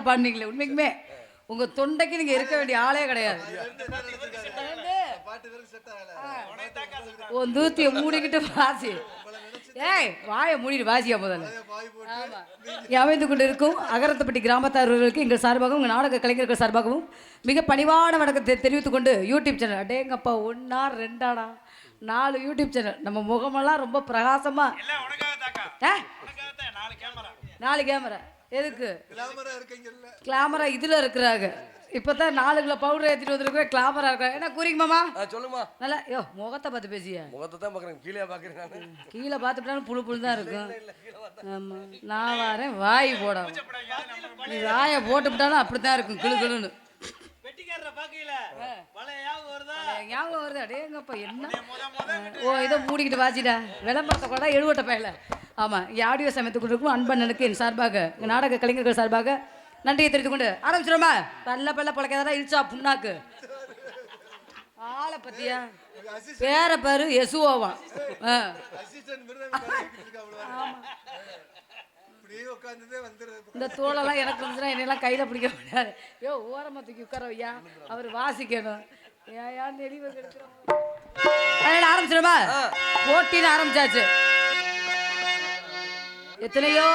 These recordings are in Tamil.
பாட்டை பாடுனீங்களே உண்மைக்குமே. உங்க தொண்டைக்கு நீங்க இருக்க வேண்டிய ஆளே கிடையாது. உன் தூத்திய மூடிக்கிட்டு வாசி. ஏய் வாயை மூடிட்டு வாசியா முதல்ல. அமைந்து கொண்டு இருக்கும் அகரத்துப்பட்டி கிராமத்தார்களுக்கு எங்கள் சார்பாகவும் உங்கள் நாடக கலைஞர்கள் சார்பாகவும் மிக பணிவான வணக்கத்தை தெரிவித்துக் கொண்டு யூடியூப் சேனல் அடேங்கப்பா ஒன்னா ரெண்டாடா? நாலு யூடியூப் சேனல் நம்ம முகமெல்லாம் ரொம்ப பிரகாசமா. எல்லாம் உனக்காக தாக்கா ஆ? உனக்காக தான் நாலு கேமரா நாலு கேமரா எதுக்கு? கிளாமரா இதுல இருக்கிறாங்க. இப்பதான் நாலு கிலோ பவுடர் ஏத்திட்டு வந்திருக்கிற கிளாமரா இருக்கிறாங்க. என்ன கூறிங்க மாமா சொல்லுமா. நல்லா யோ முகத்தை பார்த்து பேசிய. முகத்தை தான் பார்க்குறேன். கீழே பார்க்குறேன் நான். கீழே பார்த்துட்டாலும் புழு புழு தான் இருக்கும். ஆமா நான் வரேன் வாய் போடாம. நீ வாயை போட்டு விட்டாலும் அப்படித்தான் இருக்கும் கிளு கிளுன்னு. ஞாபகம் வருதா அடேங்கப்பா என்ன ஓ இதை மூடிக்கிட்டு வாசிடா விளம்பரத்தை கூட எழுவட்ட பயல. ஆமாம் ஆடியோ சமயத்துக்கு கொடுக்கும் அன்பண்ணனுக்கு என் சார்பாக எங்கள் நாடக கலைஞர்கள் சார்பாக நன்றியை தெரிவித்துக் கொண்டு ஆரம்பிச்சிருமா பல்ல பல்ல பழக்காதரா இழுச்சா புண்ணாக்கு. ஆளை பத்தியா? பேர பாரு எசுவோவான் இந்த தோலெல்லாம் எனக்கு வந்துச்சுன்னா என்னெல்லாம் கையில் பிடிக்க முடியாது யோ ஓரமாக தூக்கி உட்கார ஐயா அவர் வாசிக்கணும். ஆரம்பிச்சிடுமா போட்டின்னு ஆரம்பிச்சாச்சு. எத்தனையோ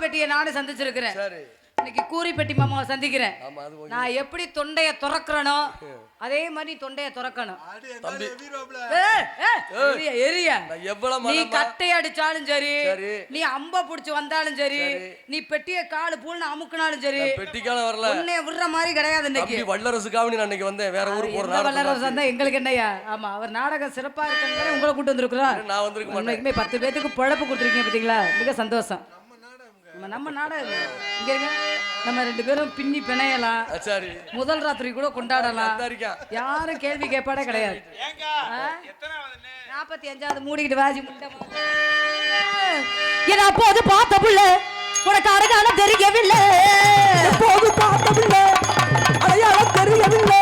பெட்டியை நானும் சந்திச்சிருக்கிறேன். சரி. இன்னைக்கு கூறி பெட்டி மாமாவை சந்திக்கிறேன். ஆமா அது ஓகே. நான் எப்படி தொண்டைய துறக்கிறனோ அதே மாதிரி தொண்டைய துறக்கணும். எரிய, எரிய. நான் எவ்வளவு நீ கட்டை அடிச்சாலும் சரி சரி. நீ அம்ப புடிச்சு வந்தாலும் சரி நீ பெட்டிய காலு பூல்னு அமுக்குனாலும் சரி பெட்டிக்காலம் வரல. உன்னைய விடுற மாதிரி கிடையாது இன்னைக்கு. தம்பி வல்லரசுக்காக நான் இன்னைக்கு வந்தேன். வேற ஊருக்கு போற வல்லரசு வந்தா எங்களுக்கு என்னய்யா? ஆமா அவர் நாடகம் சிறப்பா இருக்கிற உங்களை கூட்டு வந்திருக்கிறோம். நான் வந்திருக்க மாட்டேன். உண்மைக்குமே பத்து பேத்துக்கு பொழப்பு கொடுத்துருக்கீங்க பாத்தீங்களா? மிக சந்தோஷம். நம்ம நாடகம் இங்க இருங்க நம்ம ரெண்டு பேரும் பின்னி பிணையலாம். சரி. முதல் ராத்திரி கூட கொண்டாடலாம். யாரும் கேள்வி கேட்பாடே கிடையாது. நாற்பத்தி அஞ்சாவது மூடிக்கிட்டு வாசி முட்டை என அப்போது பார்த்த புள்ள உனக்கு அடையாளம் தெரியவில்லை. போது பார்த்தவில்லை அடையாளம் தெரியவில்லை.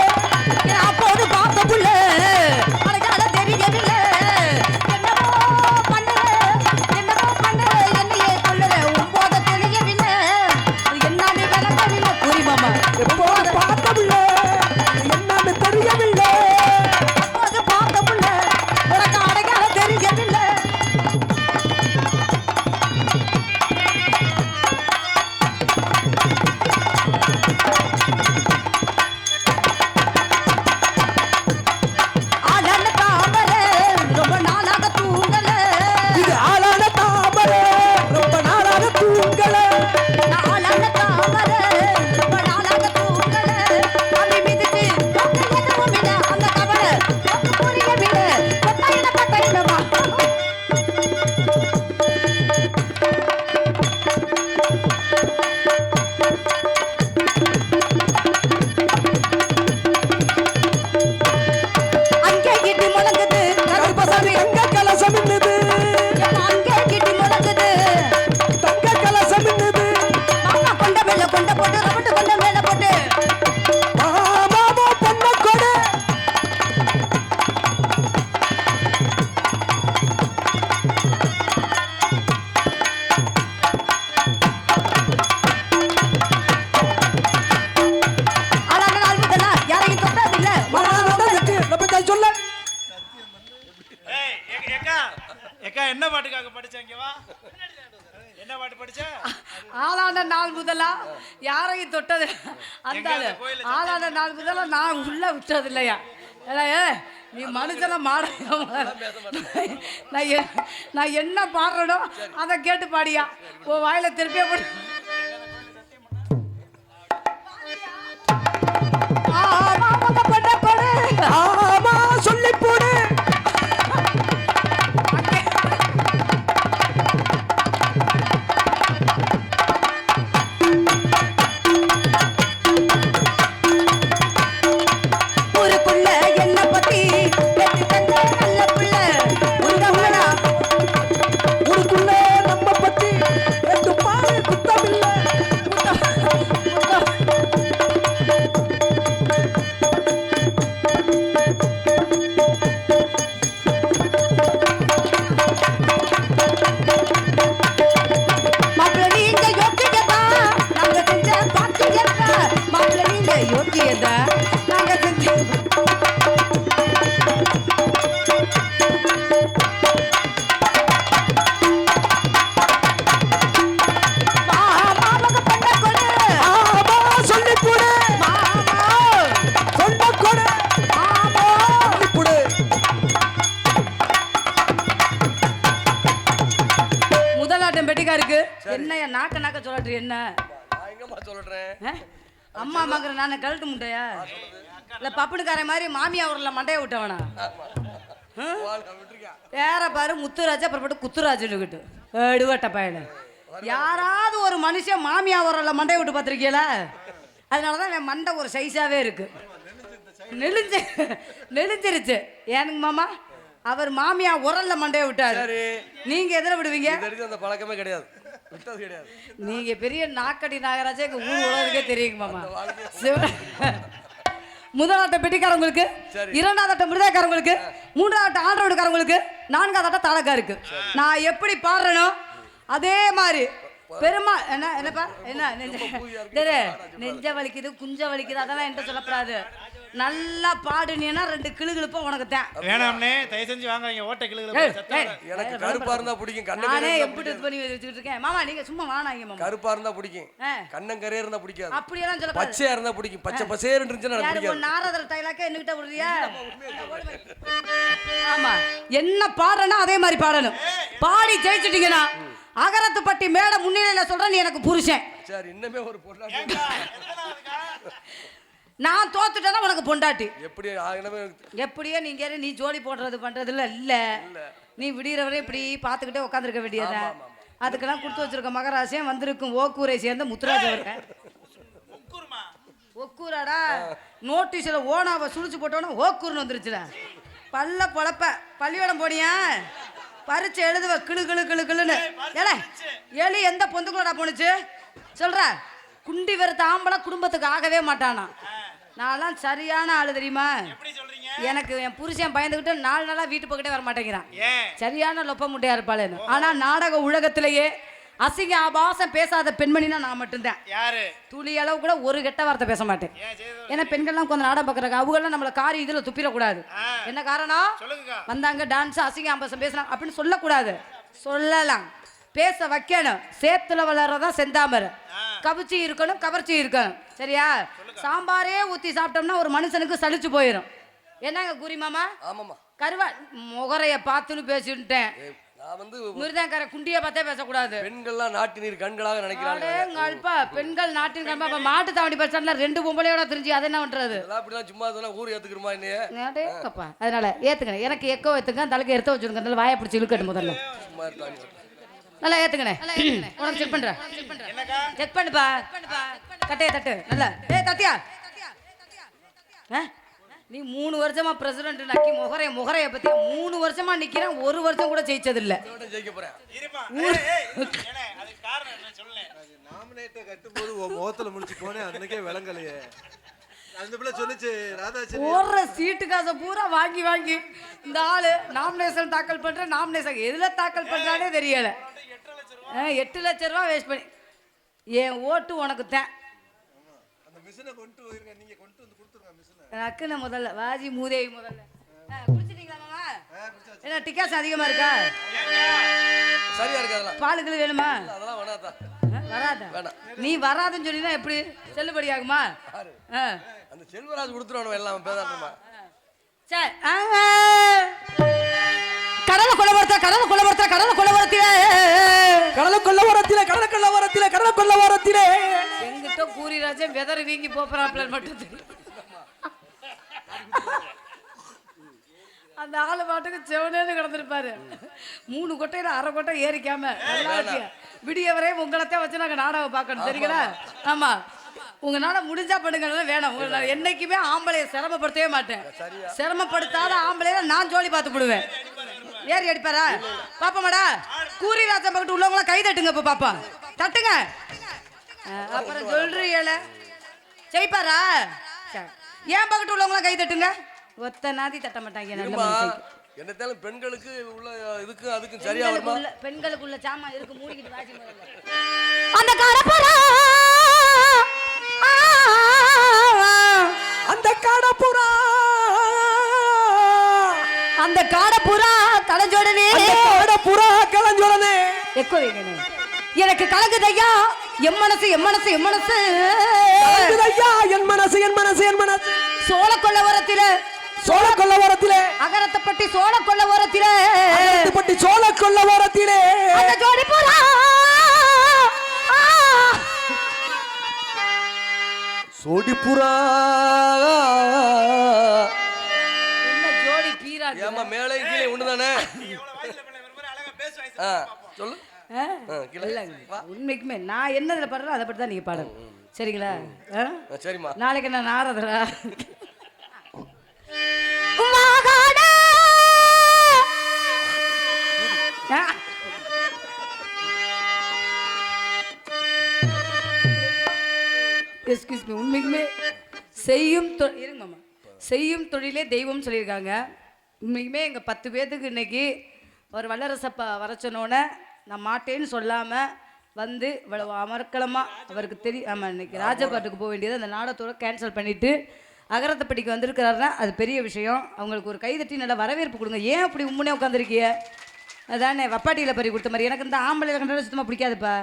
ஆளான நாள் முதலா? யாரையும் தொட்டது? அந்த ஆளான நாள் முதலா நான் உள்ள விட்டது இல்லையா நீ மனுஷன மாட நான் நான் என்ன பாடுறனோ அதை கேட்டு பாடியா. உன் வாயில திருப்பியே போட்டு மாதிரி மாமியா ஊர்ல மண்டைய விட்டவனா? வேற பாரு முத்துராஜா அப்புறப்பட்டு குத்துராஜுக்கிட்டு எடுவட்ட பையனு யாராவது ஒரு மனுஷன் மாமியா ஊரில் மண்டைய விட்டு பார்த்துருக்கீங்களா? அதனால தான் என் மண்டை ஒரு சைஸாவே இருக்கு. நெளிஞ்சு நெளிஞ்சிருச்சு. ஏனுங்க மாமா அவர் மாமியா உரல்ல மண்டைய விட்டாரு. நீங்க எதுல விடுவீங்க? அந்த பழக்கமே கிடையாது. நீங்க பெரிய நாக்கடி நாகராஜா எங்க ஊர் உலகத்துக்கே தெரியுங்க மாமா. சிவ- முதலாட்ட பெட்டிக்காரங்களுக்கு சரி. இரண்டாவது ஆட்டம் மிருதக்காரங்களுக்கு மூன்றாவது ஆட்டம் ஆண்டரோடுக்காரங்களுக்கு நான்காவது ஆட்டம் தாளக்காருக்கு நான் எப்படி பாடுறேனோ அதே மாதிரி. பெருமா என்ன என்னப்பா? என்ன நெஞ்ச நெஞ்ச வலிக்குது குஞ்ச வலிக்குது அதெல்லாம் என்கிட்ட சொல்லக்கூடாது நல்லா பாடுனீன்னா ரெண்டு கிளுகிழுப்ப உனக்கு தான் வேணாம்னே தயவு செஞ்சு வாங்க ஓட்ட ஏய், எனக்கு கருப்பா இருந்தா பிடிக்கும். கண்ணன் நானே எப்படி இது பண்ணி வச்சுக்கிட்டு இருக்கேன். மாமா நீங்க சும்மா வானாங்க மாமா. கருப்பா இருந்தா பிடிக்கும். ஆ. கண்ணங்கரையா இருந்தா பிடிக்காது. அப்படியெல்லாம் சொல்லக்கூடாது. பச்சையா இருந்தா பிடிக்கும். பச்சை பசேர் இருந்துச்சுன்னா எனக்கு பிடிக்காது. நாரதர் டைலாக்க என்கிட்ட விடுறியா? ஆமா என்ன பாடுறேன்னா அதே மாதிரி பாடணும். பாடி ஜெயிச்சிட்டீங்கன்னா அகரத்துப்பட்டி மேட முன்னிலையில சொல்றேன் நீ எனக்கு புருஷன். சரி இன்னுமே ஒரு பொருளாதார நான் தோத்துட்டேன்னா உனக்கு பொண்டாட்டி. எப்படி எப்படியோ நீங்க நீ ஜோடி போடுறது பண்றதுல இல்ல. நீ விடிகிற வரை இப்படி பார்த்துக்கிட்டே உட்காந்துருக்க வேண்டியதா அதுக்கெல்லாம் கொடுத்து வச்சிருக்க மகராசியம் வந்திருக்கும். ஓக்கூரை சேர்ந்த முத்துராஜ் அவர்கள் ஒக்கூராடா நோட்டீஸ்ல ஓனாவை சுழிச்சு போட்டோன்னா ஓக்கூர்னு வந்துருச்சுல. பல்ல பொழப்ப. பள்ளியோடம் போனியா? பரிச்சு எழுதுவ கிளு கிளு கிளு கிளுன்னு. ஏல எலி எந்த பொந்துக்குள்ளடா போணுச்சு சொல்ற. குண்டி வெறுத்த ஆம்பளை குடும்பத்துக்கு ஆகவே மாட்டானா. நான்லாம் சரியான ஆளு தெரியுமா? எனக்கு என் புருஷன் பயந்துக்கிட்டு நாலு நாளா வீட்டு பக்கத்தே வர மாட்டேங்கிறான் சரியான லொப்ப முட்டையா இருப்பாளேன்னு ஆனா நாடக உலகத்திலேயே அசிங்க ஆபாசம் பேசாத பெண்மணினா நான் மட்டும்தான். துளி அளவு கூட ஒரு கெட்ட வார்த்தை பேச மாட்டேன். ஏன்னா பெண்கள்லாம் கொஞ்சம் நாடகம் பார்க்குறாங்க அவங்களாம் நம்மள காரி இதுல துப்பிடக்கூடாது. என்ன காரணம்? வந்தாங்க டான்ஸ் அசிங்க ஆபாசம் பேசுறாங்க அப்படின்னு சொல்லக்கூடாது. சொல்லலாம். பேச வைக்கணும். சேத்துல வளர்றதா செந்தாமரை. கவிச்சி இருக்கணும் கவர்ச்சி இருக்கணும். சரியா? சாம்பாரே ஊத்தி சாப்பிட்டோம்னா ஒரு மனுஷனுக்கு சலிச்சு போயிடும் என்னங்க குறி மாமா? ஆமாம்மா. கருவா முகரைய பார்த்துன்னு பேசிட்டேன் நான் வந்து மிருதங்கரை குண்டிய பார்த்தே பேசக்கூடாது. பெண்கள்லாம் நாட்டு நீர் கண்களாக நினைக்கிறாங்க பெண்கள் நாட்டின் அப்ப மாட்டு தாவணி ஸ்டாண்ட்ல ரெண்டு பொம்பளையோட தெரிஞ்சு அதை என்ன பண்றது? அப்படிலாம் சும்மா சொன்னா ஊர் ஏத்துக்கிறோமா அதனால ஏத்துக்கணும் எனக்கு எக்கோ ஏத்துங்க தலைக்கு எடுத்து வச்சுருங்க. அதனால வாயை பிடிச்சி இழுக்கட்டும் முதல்ல. நல்லா ஏத்துக்கணே உனக்கு செக் பண்றேன். செக் பண்ணுப்பா. தட்டையா தட்டு. நல்லா. ஏய் தட்டியா? நீ மூணு வருஷமா பிரசிடண்ட் நக்கி முகரைய முகரைய பத்தி மூணு வருஷமா நிக்கிறேன். ஒரு வருஷம் கூட ஜெயிச்சது இல்ல நாமினேட்டை கட்டும்போது முகத்துல முடிச்சு போனேன் அன்னைக்கே விளங்கலையே. அந்த பிள்ளை சொல்லுச்சு ராதாச்சரி. போடுற சீட்டு காசை பூரா வாங்கி வாங்கி. இந்த ஆளு நாமினேஷன் தாக்கல் பண்ற நாமினேஷன் எதுல தாக்கல் பண்றானே தெரியல. எட்டு லட்ச ரூபா வேஸ்ட் பண்ணி என் ஓட்டு உனக்கு தான். நக்குன முதல்ல வாஜி மூதேவி முதல்ல. குடிச்சிட்டீங்களா என்ன டிக்காஸ் அதிகமா இருக்கா? சரியா இருக்கு அதெல்லாம். பாலுக்கு வேணுமா? அதெல்லாம் வேணாதான் ஆ, வராதா. நீ வராதுன்னு சொன்னீங்கன்னா எப்படி? செல்லுபடி ஆகுமா. அந்த செல்வராஜ் கொடுத்துருவானு எல்லாம் பேதாட்டமா சரி கடலை கடலை கொலவரத்த கடலை கொலவரத்திலே கடலை கொள்ள வரத்திலே கடலை கொள்ள வரத்திலே கடலை கொள்ள வரத்திலே எங்கிட்ட கூறிராஜன் வெதர் வீங்கி போறாப்ல மட்டும் தெரியும். அந்த ஆளு பாட்டுக்கு செவனேன்னு கிடந்திருப்பாரு. மூணு கொட்டையில அரை கொட்டை ஏறிக்காம? விடிய வரை உங்களைத்தான் வச்சு நாங்க நாடகம் பார்க்கணும் சரிங்களா ஆமா. உங்களால முடிஞ்சா பண்ணுங்க வேணாம். உங்களை என்னைக்குமே ஆம்பளைய சிரமப்படுத்தவே மாட்டேன். சிரமப்படுத்தாத ஆம்பளைய நான் ஜோலி பார்த்து விடுவேன் ஏறி அடிப்பாரா? பாப்பமாடா. கூறிராஜன் பக்கத்து உள்ளவங்களாம் கை தட்டுங்க இப்ப பாப்பா. தட்டுங்க. அப்புறம் சொல்றீங்கள செய்ப்பாரா சரி. ஏன் பக்கத்து உள்ளவங்களாம் கை தட்டுங்க? ஒத்த நாதி தட்ட மாட்டாங்க என்னத்தாலும் பெண்களுக்கு உள்ள இதுக்கும் அதுக்கும் சரியா வருமா? பெண்களுக்குள்ள பெண்களுக்குள்ள சாமா இருக்கு மூடிக்கிட்டு வாசி. அந்த கரப்பரா அந்த காடப்புறா கலைஞ்சோடனே அந்த புறா கலஞ்சுடனே எக்கோ வைங்கண்ணே. எனக்கு கலங்குதையா? எம் மனசு எம் மனசு எம் மனசு. ஐயா என் மனசு என் மனசு என் மனசு. சோழ கொல்லவரத்தில சோழ கொல்லவரத்திலே அகரத்தப்பட்டி சோழ கொல்லவரத்தில பட்டி சோழ கொல்லவரத்திலே அந்த ஜோடி புறா ஆ. சோடி புறா ஏமா மேலே கீழே ஆ, சொல்லு. உண்மைக்குமே நான் என்னதுல பாடுறேன் அதை பற்றி தான் நீங்க பாடணும். சரிங்களா? சரிம்மா. நாளைக்கு நான் நாரதரா. எஸ்கியூஸ் மீ உண்மைக்குமே செய்யும் தொ இருங்க மாமா. செய்யும் தொழிலே தெய்வம் சொல்லியிருக்காங்க. உண்மைக்குமே எங்கள் பத்து பேர்த்துக்கு இன்னைக்கு ஒரு வல்லரசப்பா வர சொன்னோன்னே நான் மாட்டேன்னு சொல்லாமல் வந்து இவ்வளவு அமர்க்கலமாக அவருக்கு தெரியும் ஆமாம் இன்னைக்கு ராஜபாட்டுக்கு போக வேண்டியது அந்த நாடகத்தோட கேன்சல் பண்ணிவிட்டு அகரத்தப்படிக்கு வந்திருக்கிறாருன்னா அது பெரிய விஷயம். அவங்களுக்கு ஒரு கைதட்டி நல்லா வரவேற்பு கொடுங்க. ஏன் அப்படி உண்மையே உட்காந்துருக்கிய அதானே வப்பாட்டியில் பறி கொடுத்த மாதிரி. எனக்கு இந்த ஆம்பளை கண்டாலும் சுத்தமாக பிடிக்காதுப்பா.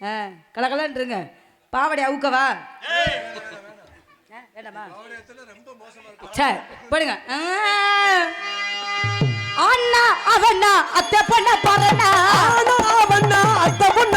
ஆ கலகலன்றுங்க. பாவடை அவுக்கவா? வேண்டாமா சரி போடுங்க. அண்ணா அவண்ணா அத்தை பண்ண ஆனா அவன்னா அத்த பொண்ண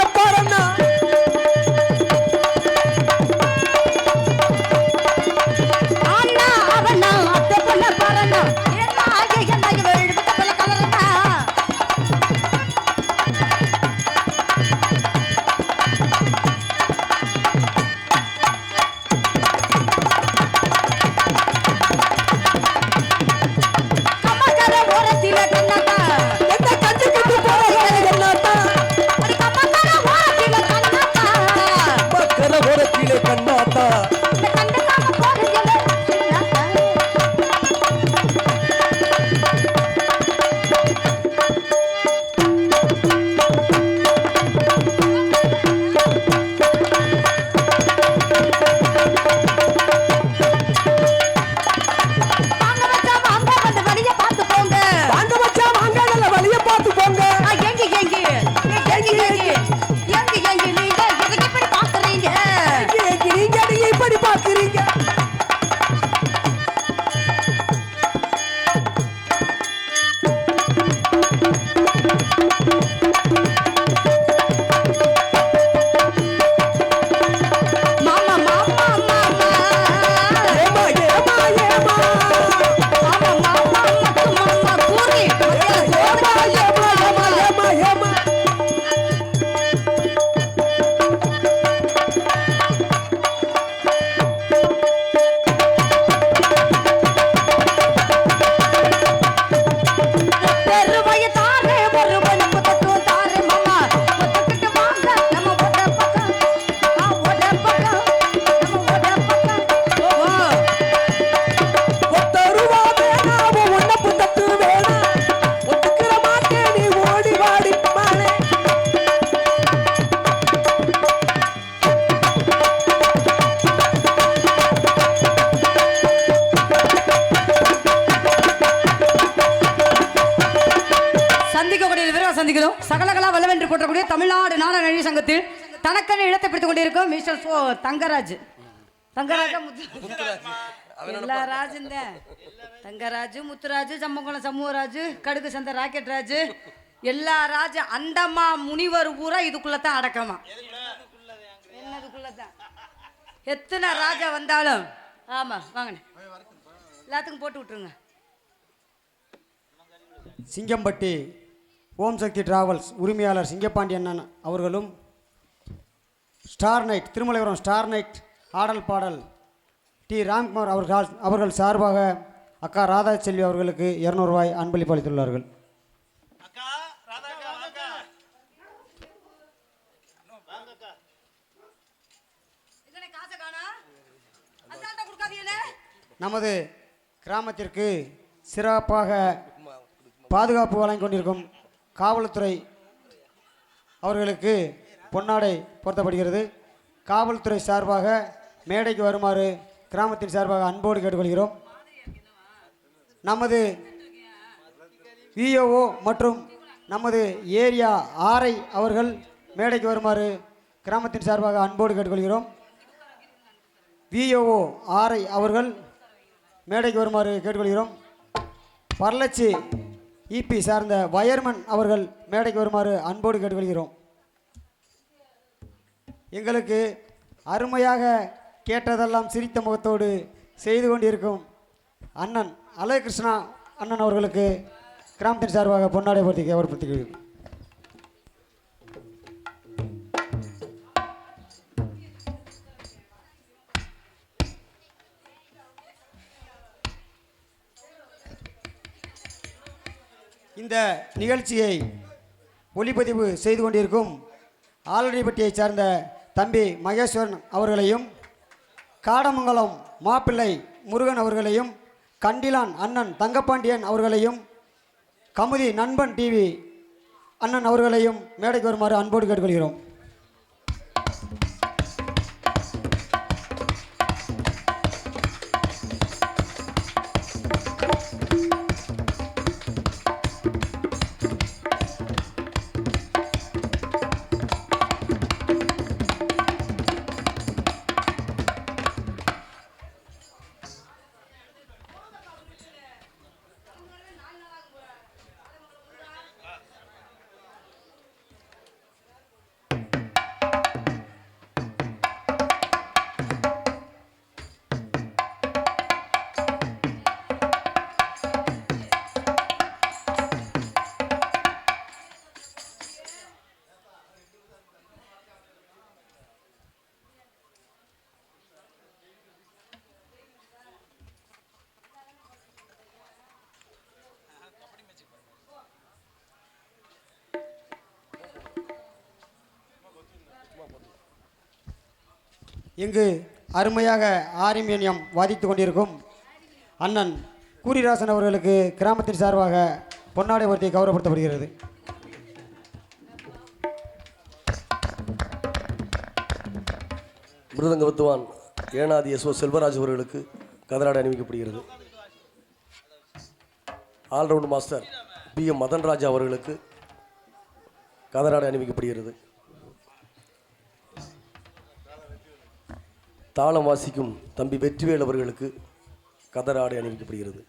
தமிழ்நாடு நாடக சங்கத்தில் தனக்கென இடத்தை பிடித்துக் கொண்டிருக்கும் மிஸ்டர் சோ தங்கராஜ். தங்கராஜா எல்லா ராஜும் தான் தங்கராஜு முத்துராஜு சம்மங்குளம் சமூகராஜு கடுகு சந்த ராக்கெட் ராஜு. எல்லா ராஜு அண்டமா முனிவர் பூரா இதுக்குள்ள தான் அடக்கமா. என்னதுக்குள்ள தான் எத்தனை ராஜா வந்தாலும். ஆமா வாங்கண்ணே. எல்லாத்துக்கும் போட்டு விட்டுருங்க. சிங்கம்பட்டி ஓம் சக்தி டிராவல்ஸ் உரிமையாளர் சிங்கப்பாண்டி அண்ணன் அவர்களும் star night Thirumalaipuram star night ஆடல் பாடல் டி. ராம்குமார் அவர்கள் அவர்கள் சார்பாக அக்கா ராதா செல்வி அவர்களுக்கு இரநூறுவாய் அன்பளிப்பு அளித்துள்ளார்கள். நமது கிராமத்திற்கு சிறப்பாக பாதுகாப்பு வழங்கிக் கொண்டிருக்கும் காவல்துறை அவர்களுக்கு பொன்னாடை பொருத்தப்படுகிறது. காவல்துறை சார்பாக மேடைக்கு வருமாறு கிராமத்தின் சார்பாக அன்போடு கேட்டுக்கொள்கிறோம். நமது விஓஓ மற்றும் நமது ஏரியா ஆரை அவர்கள் மேடைக்கு வருமாறு கிராமத்தின் சார்பாக அன்போடு கேட்டுக்கொள்கிறோம். விஓஓ ஆரை அவர்கள் மேடைக்கு வருமாறு கேட்டுக்கொள்கிறோம். பரலட்சி இபி சார்ந்த வயர்மன் அவர்கள் மேடைக்கு வருமாறு அன்போடு கேட்டுக்கொள்கிறோம். எங்களுக்கு அருமையாக கேட்டதெல்லாம் சிரித்த முகத்தோடு செய்து கொண்டிருக்கும் அண்ணன் அலய கிருஷ்ணா அண்ணன் அவர்களுக்கு கிராமத்தின் சார்பாக பொன்னாடை போர்த்தி ஏற்படுத்திக்கிறேன் இந்த நிகழ்ச்சியை ஒளிப்பதிவு செய்து கொண்டிருக்கும் ஆலடிப்பட்டியை சார்ந்த தம்பி மகேஸ்வரன் அவர்களையும் காடமங்கலம் மாப்பிள்ளை முருகன் அவர்களையும் கண்டிலான் அண்ணன் தங்கப்பாண்டியன் அவர்களையும் கமுதி நண்பன் டிவி அண்ணன் அவர்களையும் மேடைக்கு வருமாறு அன்போடு கேட்டுக்கொள்கிறோம். இங்கு அருமையாக ஆரிமேனியம் வாதித்து கொண்டிருக்கும் அண்ணன் கூரிராசன் அவர்களுக்கு கிராமத்தின் சார்பாக பொன்னாடை ஒருத்தி கௌரவப்படுத்தப்படுகிறது. மிருதங்க வித்துவான் ஏனாதி எஸ் ஓ செல்வராஜ் அவர்களுக்கு கதராடை அணிவிக்கப்படுகிறது. All round master P M Madanraja அவர்களுக்கு கதராடை அணிவிக்கப்படுகிறது. தாளம் வாசிக்கும் தம்பி வெற்றிவேல் அவர்களுக்கு கதராடை அணிவிக்கப்படுகிறது.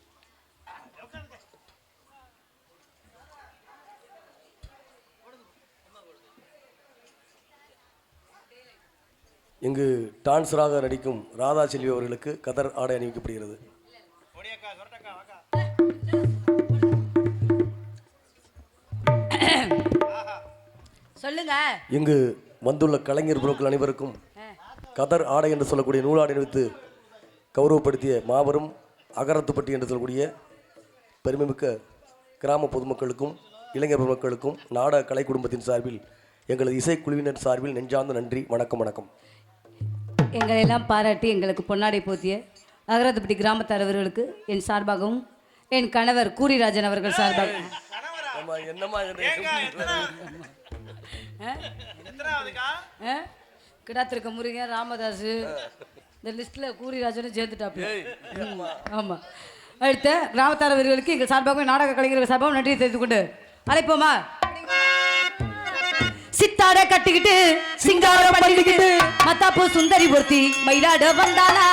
இங்கு டான்சராக நடிக்கும் ராதா செல்வி அவர்களுக்கு கதர் ஆடை அணிவிக்கப்படுகிறது. சொல்லுங்க. இங்கு வந்துள்ள கலைஞர் குழுக்கள் அனைவருக்கும் கதர் ஆடை என்று சொல்லக்கூடிய நூலாடை அணிவித்து கௌரவப்படுத்திய மாபெரும் அகரத்துப்பட்டி என்று சொல்லக்கூடிய பெருமைமிக்க கிராம பொதுமக்களுக்கும் இளைஞர் பொதுமக்களுக்கும் நாடக கலை குடும்பத்தின் சார்பில் எங்களது இசைக்குழுவினர் சார்பில் நெஞ்சார்ந்த நன்றி வணக்கம் வணக்கம். எங்களை எல்லாம் பாராட்டி எங்களுக்கு பொன்னாடை போத்திய அகரத்துப்பட்டி கிராமத் தலைவர்களுக்கு என் சார்பாகவும் என் கணவர் கூரிராஜன் அவர்கள் சார்பாக. என்னமா எத்தனாவதுக்கா? ஆ? கிடாத்திருக்க முருகன் ராமதாஸ் இந்த லிஸ்ட்டில் கூரிராஜனும் சேர்ந்துட்டாப்ல ம், ஆமா அடுத்த கிராமத் தலைவர்களுக்கு எங்கள் சார்பாகவும் நாடக கலைஞர்கள் சார்பாகவும் நன்றி தெரிவித்துக் கொண்டு அழைப்போமா? சித்தாட கட்டிக்கிட்டு சிங்காரம் பண்ணிக்கிட்டு மத்தாப்பூ சுந்தரி பொருத்தி மயிலாட வந்தாளா